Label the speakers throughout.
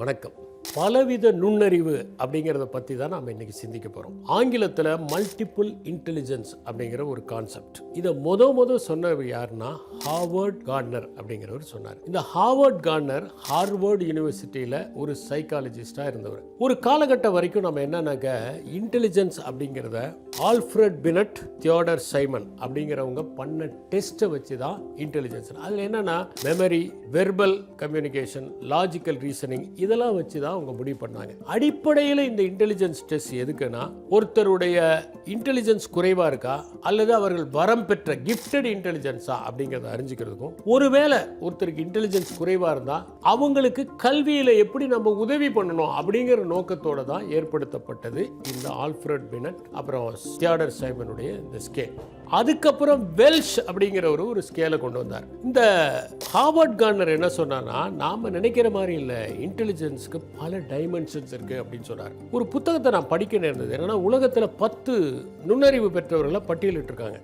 Speaker 1: வணக்கம். பலவித நுண்ணறிவு அப்படிங்கிறத பற்றி தான் நாம் இன்றைக்கி சிந்திக்க போகிறோம் ஆங்கிலத்தில் மல்டிபிள் இன்டெலிஜென்ஸ் அப்படிங்கிற ஒரு கான்செப்ட் இதை மொத மொதல் சொன்னவர் யாருன்னா ஹார்வர்ட் கார்ட்னர் அப்படிங்கிறவர் சொன்னார். இந்த ஹார்வர்ட் கார்ட்னர் ஹார்வர்ட் யூனிவர்சிட்டியில் ஒரு சைக்காலஜிஸ்டாக இருந்தவர். ஒரு காலகட்டம் வரைக்கும் நம்ம என்னன்னாக்க இன்டெலிஜென்ஸ் அப்படிங்கிறத ஆல்ஃப்ரட் பினட் தியோடர் சைமன் அப்படிங்கிறவங்க பண்ண டெஸ்ட்டை வச்சு தான் இன்டெலிஜென்ஸ் அதில் என்னென்னா memory verbal communication logical reasoning இதெல்லாம் வச்சு தான் அவங்க முடிவு பண்ணாங்க. அடிப்படையில் இந்த இன்டெலிஜென்ஸ் டெஸ்ட் எதுக்குன்னா ஒருத்தருடைய இன்டெலிஜென்ஸ் குறைவாக இருக்கா அல்லது அவர்கள் வரம் பெற்ற கிஃப்டட் இன்டெலிஜென்ஸா அப்படிங்கிறத அறிஞ்சிக்கிறதுக்கும் ஒருவேளை ஒருத்தருக்கு இன்டெலிஜென்ஸ் குறைவாக இருந்தால் அவங்களுக்கு கல்வியில் எப்படி நம்ம உதவி பண்ணணும் அப்படிங்கிற நோக்கத்தோடு தான் ஏற்படுத்தப்பட்டது இந்த ஆல்ஃப்ரட் பினட் அப்புறம் தியாடர் சைமனுடைய இந்த ஸ்கேல் அதுக்கப்புறம் வெல்ஷ் அப்படிங்கிறவர் ஒரு ஸ்கேலை கொண்டு வந்தார். இந்த ஹார்வர்ட் கார்னர் என்ன சொன்னார்னா நாம் நினைக்கிற மாதிரி இல்லை இன்டெலிஜென்ஸ்க்கு பல டைமென்ஷன்ஸ் இருக்குது அப்படின்னு சொன்னார். ஒரு புத்தகத்தை நான் படிக்க நேர்ந்தது. என்னென்னா உலகத்தில் பத்து நுண்ணறிவு பெற்றவர்களை பட்டியலிட்டிருக்காங்க.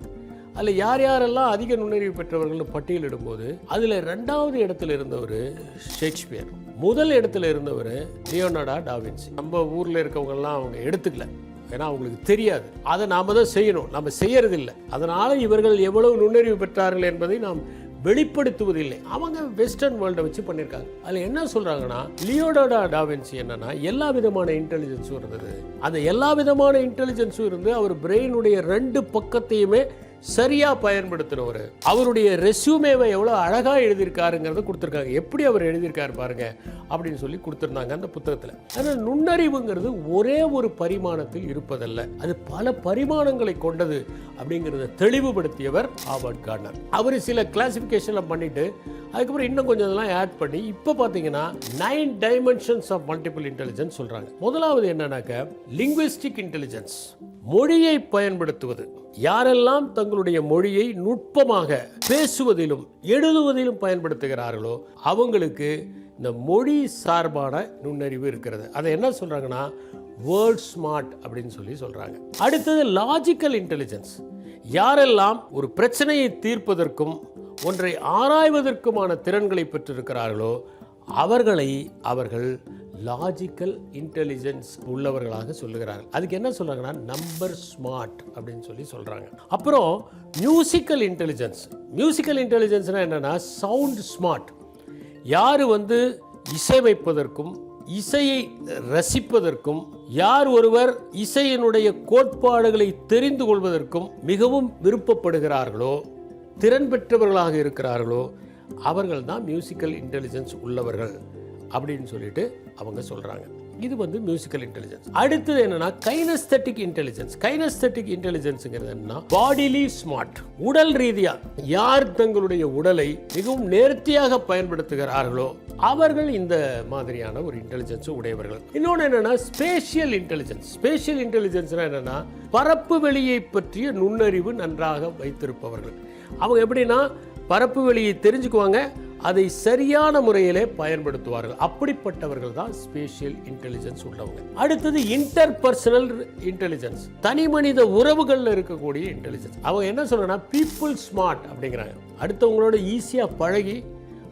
Speaker 1: அதில் யார் யாரெல்லாம் அதிக நுண்ணறிவு பெற்றவர்கள் பட்டியலிடும்போது அதில் ரெண்டாவது இடத்துல இருந்தவர் ஷேக்ஸ்பியர். முதல் இடத்துல இருந்தவர் லியோனடா டாவின்சி நம்ம ஊரில் இருக்கவங்கெல்லாம் அவங்க எடுத்துக்கல. ஏன்னா அவங்களுக்கு தெரியாது. அதை நாம் தான் செய்யணும். நம்ம செய்யறதில்லை. அதனால் இவர்கள் எவ்வளவு நுண்ணறிவு பெற்றார்கள் என்பதை நாம் வெளிப்படுத்துவதில்லை. அவங்க வெஸ்டர்ன் வேர்ல்டை வச்சு பண்ணியிருக்காங்க. அதில் என்ன சொல்கிறாங்கன்னா லியோடோடா டாவின்சி என்னன்னா எல்லா விதமான இன்டெலிஜென்ஸும் இருந்தது. அந்த எல்லா விதமான இன்டெலிஜென்ஸும் இருந்து அவர் பிரெயினுடைய ரெண்டு பக்கத்தையுமே சரியாக பயன்படுத்துகிறவர் அவருடைய ரெசியூமேவை எவ்வளோ அழகாக எழுதியிருக்காருங்கிறத கொடுத்துருக்காங்க. எப்படி அவர் எழுதியிருக்காரு பாருங்க அப்படின்னு சொல்லி கொடுத்துருந்தாங்க அந்த புத்தகத்தில். ஆனால் நுண்ணறிவுங்கிறது ஒரே ஒரு பரிமாணத்தில் இருப்பதல்ல. அது பல பரிமாணங்களை கொண்டது அப்படிங்கிறத தெளிவுபடுத்தியவர் ஆபர்ட் கார்னர். அவர் சில கிளாசிஃபிகேஷனில் பண்ணிவிட்டு அதுக்கப்புறம் இன்னும் கொஞ்சம் இதெல்லாம் ஆட் பண்ணி இப்போ பார்த்தீங்கன்னா nine dimensions of multiple intelligence சொல்கிறாங்க முதலாவது என்னன்னாக்க லிங்குவிஸ்டிக் இன்டெலிஜென்ஸ் மொழியை பயன்படுத்துவது. யாரெல்லாம் தங்களுடைய மொழியை நுட்பமாக பேசுவதிலும் எழுதுவதிலும் பயன்படுத்துகிறார்களோ அவங்களுக்கு இந்த மொழி சார்பான நுண்ணறிவு இருக்கிறது. அதை என்ன சொல்கிறாங்கன்னா வேர்ல்ட் ஸ்மார்ட் அப்படின்னு சொல்லி சொல்கிறாங்க அடுத்தது லாஜிக்கல் இன்டெலிஜென்ஸ் யாரெல்லாம் ஒரு பிரச்சனையை தீர்ப்பதற்கும் ஒன்றை ஆராய்வதற்குமான திறன்களை பெற்றிருக்கிறார்களோ அவர்களை அவர்கள் லாஜிக்கல் இன்டெலிஜென்ஸ் உள்ளவர்களாக சொல்லுகிறார்கள். அதுக்கு என்ன சொல்கிறாங்கன்னா நம்பர் ஸ்மார்ட் அப்படின்னு சொல்லி சொல்கிறாங்க அப்புறம் மியூசிக்கல் இன்டெலிஜென்ஸ் மியூசிக்கல் இன்டெலிஜென்ஸ்னால் என்னன்னா சவுண்ட் ஸ்மார்ட் யார் வந்து இசையமைப்பதற்கும் இசையை ரசிப்பதற்கும் யார் ஒருவர் இசையினுடைய கோட்பாடுகளை தெரிந்து கொள்வதற்கும் மிகவும் விருப்பப்படுகிறார்களோ திறன் பெற்றவர்களாக இருக்கிறார்களோ அவர்கள் தான் மியூசிக்கல் இன்டெலிஜென்ஸ் உள்ளவர்கள். அப்படின்னு சொல்லிட்டு அவங்க சொல்கிறாங்க இது வந்து மியூசிக்கல் இன்டெலிஜென்ஸ் அடுத்தது என்னன்னா கைனஸ்தட்டிக் இன்டெலிஜென்ஸ் கைனஸ்தட்டிக் இன்டெலிஜென்ஸ்ங்கிறது என்னன்னா பாடிலி ஸ்மார்ட் உடல் ரீதியா யார் தங்களுடைய உடலை மிகவும் நேர்த்தியாக பயன்படுத்துகிறார்களோ அவர்கள் இந்த மாதிரியான ஒரு இன்டெலிஜென்ஸ் உடையவர்கள். இன்னொன்று என்னன்னா ஸ்பேஷியல் இன்டெலிஜென்ஸ் ஸ்பேஷியல் இன்டெலிஜென்ஸ்னா என்னன்னா பரப்பு வெளியை பற்றிய நுண்ணறிவு நன்றாக வைத்திருப்பவர்கள். அவங்க எப்படின்னா பரப்பு வெளியை தெரிஞ்சுக்குவாங்க அதை சரியான முறையிலே பயன்படுத்துவார்கள். அப்படிப்பட்டவர்கள் தான் ஸ்பேஷியல் இன்டெலிஜென்ஸ் உள்ளவங்க. அடுத்தது இன்டர் பர்சனல் இன்டெலிஜென்ஸ் தனி மனித உறவுகளில் இருக்கக்கூடிய இன்டெலிஜென்ஸ் அவங்க என்ன சொல்றேன்னா பீப்புள் ஸ்மார்ட் அப்படிங்கிறாங்க. அடுத்தவங்களோட ஈஸியாக பழகி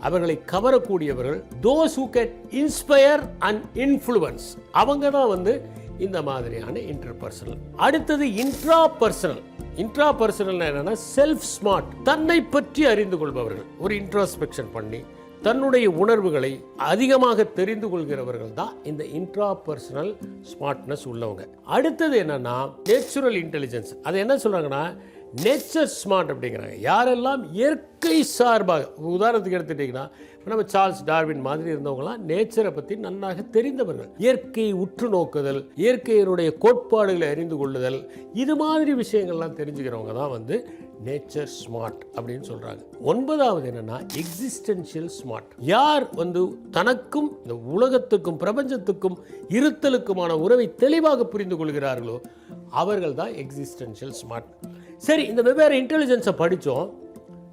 Speaker 1: அவர்களை கவரக்கூடியவர்கள் those who can inspire and influence அவங்க தான் வந்து இந்த மாதிரியான இன்டர் பர்சனல் அடுத்தது இன்ட்ரா பர்சனல் இன்ட்ரா பர்சனல் என்னன்னா செல்ஃப் ஸ்மார்ட் தன்னை பற்றி அறிந்து கொள்பவர்கள். ஒரு இன்ட்ராஸ்பெக்ஷன் பண்ணி தன்னுடைய உணர்வுகளை அதிகமாக தெரிந்து கொள்கிறவர்கள் தான் இந்த இன்ட்ரா பர்சனல் ஸ்மார்ட்னஸ் உள்ளவங்க. அடுத்தது என்னன்னா நேச்சுரல் இன்டெலிஜென்ஸ் அதை என்ன சொல்றாங்கன்னா நேச்சர் ஸ்மார்ட் அப்படிங்கிறாங்க. யாரெல்லாம் இயற்கை சார்பாக உதாரணத்துக்கு எடுத்துட்டிங்கன்னா இப்போ நம்ம சார்ல்ஸ் டார்வின் மாதிரி இருந்தவங்களாம் நேச்சரை பற்றி நன்றாக தெரிந்தவர்கள். இயற்கையை உற்று நோக்குதல் இயற்கையினுடைய கோட்பாடுகளை அறிந்து கொள்ளுதல் இது மாதிரி விஷயங்கள்லாம் தெரிஞ்சுக்கிறவங்க தான் வந்து நேச்சர் ஸ்மார்ட் அப்படின்னு சொல்கிறாங்க ஒன்பதாவது என்னென்னா எக்ஸிஸ்டென்ஷியல் ஸ்மார்ட். யார் வந்து தனக்கும் இந்த உலகத்துக்கும் பிரபஞ்சத்துக்கும் இருத்தலுக்குமான உறவை தெளிவாக புரிந்து கொள்கிறார்களோ அவர்கள் தான் எக்ஸிஸ்டென்ஷியல் ஸ்மார்ட். சரி இந்த வெவ்வேறு இன்டெலிஜென்ஸை படித்தோம்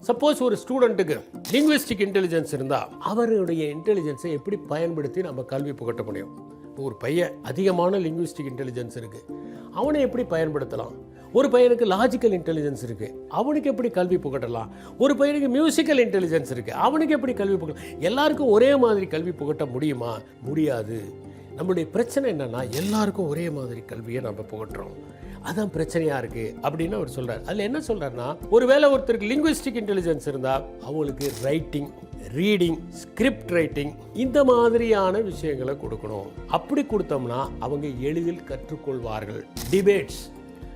Speaker 1: சப்போஸ் ஒரு ஸ்டூடெண்ட்டுக்கு லிங்குவிஸ்டிக் இன்டெலிஜென்ஸ் இருந்தால் அவருடைய இன்டெலிஜென்ஸை எப்படி பயன்படுத்தி நம்ம கல்வி புகட்ட முடியும்? இப்போ ஒரு பையன் அதிகமான லிங்குவிஸ்டிக் இன்டெலிஜென்ஸ் இருக்குது அவனை எப்படி பயன்படுத்தலாம்? ஒரு பையனுக்கு லாஜிக்கல் இன்டெலிஜென்ஸ் இருக்குது அவனுக்கு எப்படி கல்வி புகட்டலாம்? ஒரு பையனுக்கு மியூசிக்கல் இன்டெலிஜென்ஸ் இருக்குது அவனுக்கு எப்படி கல்வி புகட்டலாம்? எல்லாருக்கும் ஒரே மாதிரி கல்வி புகட்ட முடியுமா? முடியாது. நம்மளுடைய பிரச்சனை என்னென்னா எல்லாருக்கும் ஒரே மாதிரி கல்வியை நம்ம புகட்டுறோம். அதான் பிரச்சனையாக இருக்குது அப்படின்னு அவர் சொல்கிறார் அதில் என்ன சொல்கிறாருன்னா ஒருவேளை ஒருத்தருக்கு லிங்குவிஸ்டிக் இன்டெலிஜென்ஸ் இருந்தால் அவங்களுக்கு ரைட்டிங் ரீடிங் ஸ்கிரிப்ட் ரைட்டிங் இந்த மாதிரியான விஷயங்களை கொடுக்கணும். அப்படி கொடுத்தோம்னா அவங்க எளிதில் கற்றுக்கொள்வார்கள். டிபேட்ஸ்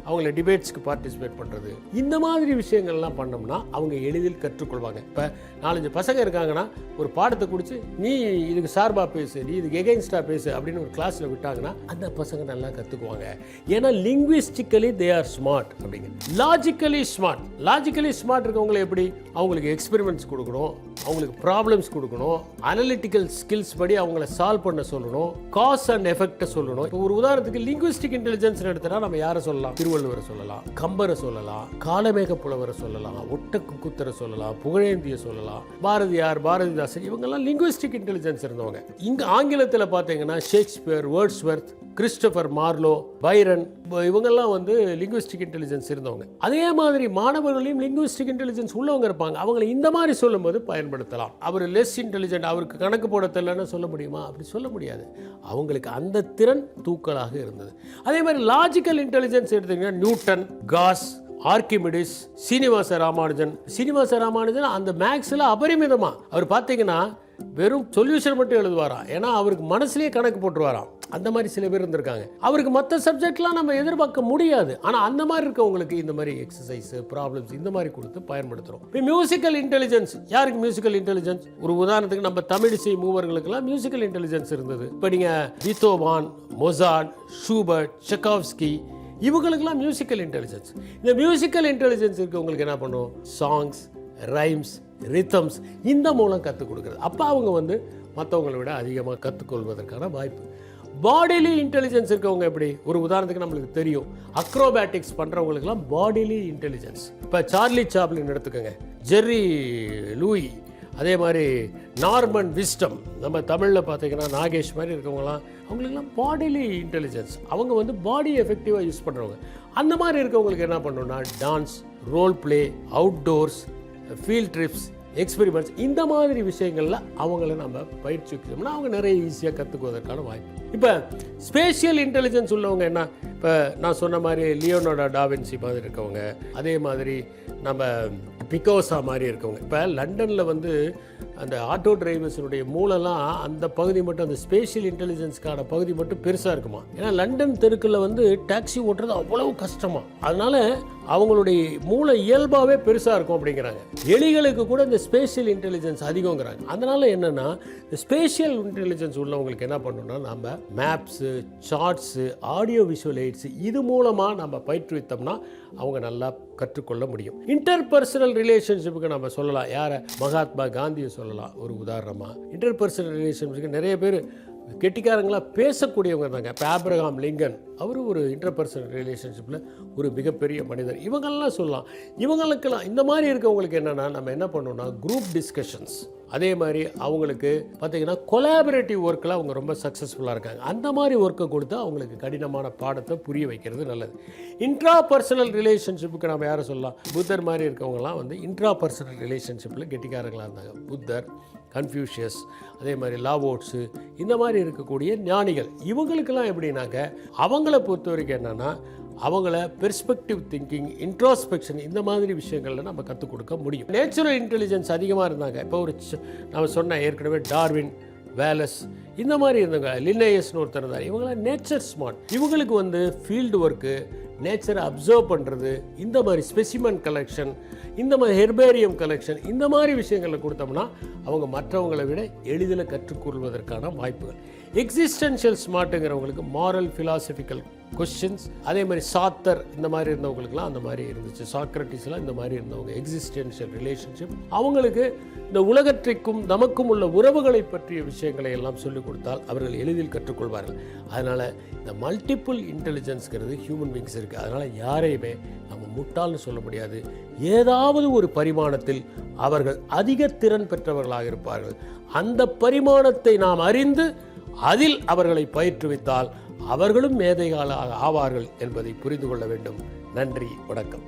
Speaker 1: அவங்கள டிபேட்ஸ்க்கு பார்ட்டிசிபேட் பண்ணுறது இந்த மாதிரி விஷயங்கள்லாம் பண்ணோம்னா அவங்க எளிதில் கற்றுக்கொள்வாங்க. இப்போ நாலஞ்சு பசங்க இருக்காங்கன்னா ஒரு பாடத்தை குடிச்சு நீ இதுக்கு சார்பாக பேசு நீ இதுக்கு எகெயின்ஸ்டாக பேசு அப்படின்னு ஒரு கிளாஸில் விட்டாங்கன்னா அந்த பசங்க நல்லா கற்றுக்குவாங்க ஏன்னா லிங்குவிஸ்டிக்கலி தே ஆர் ஸ்மார்ட் அப்படிங்க. லாஜிக்கலி ஸ்மார்ட் லாஜிக்கலி ஸ்மார்ட் இருக்கவங்களை எப்படி? அவங்களுக்கு எக்ஸ்பெரிமெண்ட்ஸ் கொடுக்கணும் அவங்களுக்கு ப்ராப்ளம்ஸ் கொடுக்கணும் அனலிட்டிக்கல் ஸ்கில்ஸ் படி அவங்கள சால்வ் பண்ண சொல்லணும் காஸ் அண்ட் எஃபெக்டை சொல்லணும். இப்போ ஒரு உதாரணத்துக்கு லிங்குவிஸ்டிக் இன்டெலிஜென்ஸ் எடுத்தனா நம்ம யாரை சொல்லலாம்? திருவள்ளுவரை சொல்லலாம் கம்பரை சொல்லலாம் காலமேக புலவரை சொல்லலாம் ஒட்டக்கு குத்தரை சொல்லலாம் புகழேந்திய சொல்லலாம் பாரதியார் பாரதிதாசன் இவங்கெல்லாம் லிங்குவிஸ்டிக் இன்டெலிஜென்ஸ் இருந்தவங்க. இங்கே ஆங்கிலத்தில் பார்த்தீங்கன்னா Shakespeare Wordsworth Christopher Marlowe Byron இவங்கெல்லாம் வந்து லிங்குவிஸ்டிக் இன்டெலிஜென்ஸ் இருந்தவங்க. அதே மாதிரி மாணவர்களையும் லிங்குவிஸ்டிக் இன்டெலிஜென்ஸ் உள்ளவங்க இருப்பாங்க. அவங்களை இந்த மாதிரி சொல்லும்போது பயன்படுத்தலாம். அவர் லெஸ் இன்டெலிஜென்ட் அவருக்கு கணக்கு போட தெரியலன்னு சொல்ல முடியுமா? அப்படி சொல்ல முடியாது. அவங்களுக்கு அந்த திறன் தூக்கலாக இருந்தது. அதே மாதிரி லாஜிக்கல் இன்டெலிஜென்ஸ் எடுத்தீங்கன்னா Newton Gauss Archimedes Srinivasa Ramanujan. Srinivasa Ramanujan அந்த மேக்ஸில் அபரிமிதமாக அவர் பார்த்தீங்கன்னா வெறும் சொல்யூஷன் மட்டும் எழுதுவாராம். ஏன்னா அவருக்கு மனசுலேயே கணக்கு போட்டுருவாராம். அந்த மாதிரி சில பேர் இருந்திருக்காங்க. அவருக்கு மற்ற சப்ஜெக்ட்லாம் நம்ம எதிர்பார்க்க முடியாது. ஆனால் அந்த மாதிரி இருக்கவங்களுக்கு இந்த மாதிரி எக்ஸசைஸ் ப்ராப்ளம்ஸ் இந்த மாதிரி கொடுத்து பயன்படுத்துகிறோம் இப்போ மியூசிக்கல் இன்டெலிஜென்ஸ் யாருக்கு மியூசிக்கல் இன்டெலிஜென்ஸ் ஒரு உதாரணத்துக்கு நம்ம தமிழ் இசை மூவர்களுக்கெல்லாம் மியூசிக்கல் இன்டெலிஜென்ஸ் இருந்தது. இப்போ நீங்கள் பீத்தோவான் மொசாட் ஷூபர்ட் செக்காவ்ஸ்கி இவங்களுக்கெல்லாம் மியூசிக்கல் இன்டெலிஜென்ஸ் இந்த மியூசிக்கல் இன்டெலிஜென்ஸ் இருக்கவங்களுக்கு என்ன பண்ணுவோம்? சாங்ஸ் ரைம்ஸ் ரித்தம்ஸ் இந்த மூலம் கற்றுக் கொடுக்குறது. அப்போ அவங்க வந்து மற்றவங்களை விட அதிகமாக கற்றுக்கொள்வதற்கான வாய்ப்பு. பாடிலி இன்டெலிஜென்ஸ் இருக்கவங்க எப்படி? ஒரு உதாரணத்துக்கு நம்மளுக்கு தெரியும். அக்ரோபேட்டிக்ஸ் பண்ணுறவங்களுக்குலாம் பாடிலி இன்டெலிஜென்ஸ் இப்போ சார்லி சாப்ளின் எடுத்துக்கோங்க. ஜெர்ரி லூயி அதே மாதிரி நார்மன் விஸ்டம் நம்ம தமிழில் பார்த்தீங்கன்னா நாகேஷ் மாதிரி இருக்கவங்களாம் அவங்களுக்குலாம் பாடிலி இன்டெலிஜென்ஸ் அவங்க வந்து பாடி எஃபெக்டிவாக யூஸ் பண்ணுறவங்க அந்த மாதிரி இருக்கவங்களுக்கு என்ன பண்ணணும்னா dance role play outdoors field trips experiments இந்த மாதிரி விஷயங்களில் அவங்கள நம்ம பயிற்சி வைக்கணும்னா அவங்க நிறைய ஈஸியாக கற்றுக்குவதற்கான வாய்ப்பு. இப்போ ஸ்பேஷியல் இன்டெலிஜென்ஸ் உள்ளவங்க என்ன? இப்போ நான் சொன்ன மாதிரி லியோனோடா டாவின்சி மாதிரி இருக்கவங்க அதே மாதிரி நம்ம பிகோசா மாதிரி இருக்கவங்க. இப்போ லண்டனில் வந்து அந்த ஆட்டோ டிரைவர்ஸினுடைய மூளைலாம் அந்த பகுதி மட்டும் அந்த ஸ்பேஷியல் இன்டெலிஜென்ஸ்க்கான பகுதி மட்டும் பெருசாக இருக்குமா? ஏன்னா லண்டன் தெருக்கில் வந்து டாக்ஸி ஓட்டுறது அவ்வளவு கஷ்டமா. அதனால அவங்களுடைய மூளை இயல்பாகவே பெருசாக இருக்கும் அப்படிங்கிறாங்க. எலிகளுக்கு கூட இந்த ஸ்பேஷியல் இன்டெலிஜென்ஸ் அதிகங்கிறாங்க அதனால் என்னென்னா இந்த ஸ்பேஷியல் இன்டெலிஜென்ஸ் உள்ளவங்களுக்கு என்ன பண்ணணும்னா நம்ம மேப்ஸு சார்ட்ஸு ஆடியோ விஷுவல் இது மூலமாக நம்ம பயிற்றுவித்தோம்னா அவங்க நல்லா கற்றுக்கொள்ள முடியும். இன்டர்பர்சனல் ரிலேஷன்ஷிப்புக்கு நம்ம சொல்லலாம். யாரை? மகாத்மா காந்தியை சொல்லலாம். ஒரு உதாரணமாக இன்டர்பர்சனல் ரிலேஷன்ஷிப்புக்கு நிறைய பேர் கெட்டிக்காரங்களாக பேசக்கூடியவங்க இருந்தாங்க இப்போ ஆப்ரஹாம் லிங்கன் அவர் ஒரு இன்டர்பர்சனல் ரிலேஷன்ஷிப்பில் ஒரு மிகப்பெரிய மனிதர். இவங்கெல்லாம் சொல்லலாம். இவங்களுக்கெல்லாம் இந்த மாதிரி இருக்கவங்களுக்கு என்னென்னா நம்ம என்ன பண்ணோம்னா குரூப் டிஸ்கஷன்ஸ் அதே மாதிரி அவங்களுக்கு பார்த்தீங்கன்னா கொலாபரேட்டிவ் ஒர்க்கில் அவங்க ரொம்ப சக்ஸஸ்ஃபுல்லாக இருக்காங்க. அந்த மாதிரி ஒர்க்கை கொடுத்து அவங்களுக்கு கடினமான பாடத்தை புரிய வைக்கிறது நல்லது. இன்ட்ரா பர்சனல் ரிலேஷன்ஷிப்புக்கு நம்ம யாரை சொல்லலாம்? புத்தர் மாதிரி இருக்கவங்கலாம் வந்து இன்ட்ரா பர்சனல் ரிலேஷன்ஷிப்பில் கெட்டிக்காரங்களாக இருந்தாங்க. புத்தர் கன்ஃபியூஷியஸ் அதே மாதிரி லாவோட்ஸு இந்த மாதிரி இருக்கக்கூடிய ஞானிகள். இவங்களுக்கெல்லாம் எப்படின்னாக்க அவங்கள பொறுத்த வரைக்கும் என்னென்னா அவங்கள பெர்ஸ்பெக்டிவ் திங்கிங் இன்ட்ராஸ்பெக்ஷன் இந்த மாதிரி விஷயங்களில் நம்ம கற்றுக் கொடுக்க முடியும். நேச்சுரல் இன்டெலிஜென்ஸ் அதிகமாக இருந்தாங்க. இப்போ ஒரு நம்ம சொன்ன ஏற்கனவே டார்வின் வேலஸ் இந்த மாதிரி இருந்தவங்க லின்னேயஸ்னு ஒருத்தர் இருந்தார். இவங்களாம் நேச்சர் ஸ்மார்ட் இவங்களுக்கு வந்து ஃபீல்டு ஒர்க்கு நேச்சரை அப்சர்வ் பண்ணுறது இந்த மாதிரி ஸ்பெசிமன் கலெக்ஷன் இந்த மாதிரி ஹெர்பேரியம் கலெக்ஷன் இந்த மாதிரி விஷயங்களை கொடுத்தோம்னா அவங்க மற்றவங்களை விட எளிதில் கற்றுக்கொள்வதற்கான வாய்ப்புகள். எக்ஸிஸ்டன்ஷியல் ஸ்மார்ட்டுங்கிறவங்களுக்கு மாரல் ஃபிலாசபிக்கல் கொஸ்டின்ஸ் அதே மாதிரி சாத்தர் இந்த மாதிரி இருந்தவங்களுக்குலாம் அந்த மாதிரி இருந்துச்சு. சாக்ரட்டிஸ்லாம் இந்த மாதிரி இருந்தவங்க எக்ஸிஸ்டென்ஷியல் ரிலேஷன்ஷிப் அவங்களுக்கு இந்த உலகத்திற்கும் நமக்கும் உள்ள உறவுகளை பற்றிய விஷயங்களை எல்லாம் சொல்லிக் கொடுத்தால் அவர்கள் எளிதில் கற்றுக்கொள்வார்கள். அதனால் இந்த மல்டிபிள் இன்டெலிஜென்ஸ்ங்கிறது ஹியூமன் பீங்ஸ் இருக்குது அதனால் யாரையுமே நம்ம முட்டாள்னு சொல்ல முடியாது. ஏதாவது ஒரு பரிமாணத்தில் அவர்கள் அதிக திறன் பெற்றவர்களாக இருப்பார்கள். அந்த பரிமாணத்தை நாம் அறிந்து அதில் அவர்களை பயிற்றுவித்தால் அவர்களும் மேதைகளாக ஆவார்கள் என்பதை புரிந்து கொள்ள வேண்டும். நன்றி வணக்கம்.